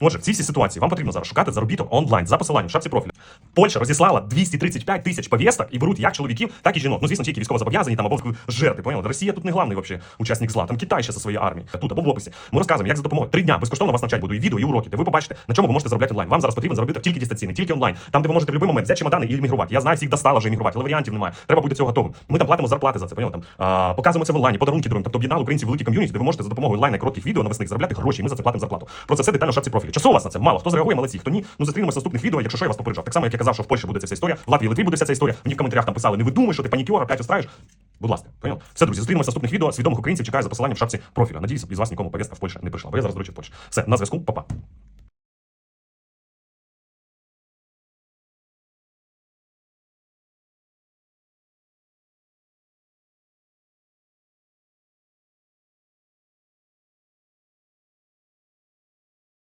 Отже, в цій всій ситуації вам потрібно зараз шукати заробіток онлайн за посиланням в шапці профілю. Польща розіслала 235 тисяч повісток і беруть як чоловіків, так і жінок. Ну, звісно, тільки військово зобов'язані там або жертви. Поняли? Росія тут не главний вообще учасник зла. Там Китай ще зі своєю армією. Тут або в описі. Ми розказуємо, як за допомогою три дня безкоштовно вас навчать буду і відео, і уроки, де ви побачите, на чому ви можете заробляти онлайн. Вам зараз потрібно заробити тільки дистанційно, тільки онлайн. Там, де ви можете в будь-який момент взяти чемодани і іммігрувати. Я знаю, всіх достало вже іммігрувати, але варіантів немає. Треба бути до цього готовим. Ми там платимо зарплати за це. Поняли? Там а, показуємо це в онлайні, подарунки даруємо. Тобто об'єднали українців великі ком'юніті, де ви можете за допомогою онлайн коротких відео навесних заробляти гроші. І ми за це платимо зарплату. Про це все детально в шапці профілю. Часу у вас на це мало. Хто зреагує, молодці. Хто ні, ну зустрінемося в наступних відео. Якщо що, я вас попереджав. Так само, як я казав, що в Польщі буде ця вся історія, в Латвії, Литві буде вся ця історія. Мені в коментарях там писали, не видумай, що ти панікер, опять устраєш. Будь ласка, понял? Все, друзі, зустрінемося в наступних відео. Свідомих українців чекаю за посиланням в шапці профіля. Надіюсь, із вас нікому повістка в Польщі не прийшла, бо я зараз, до речі, в Польщі. Все, на зв'язку, па-па.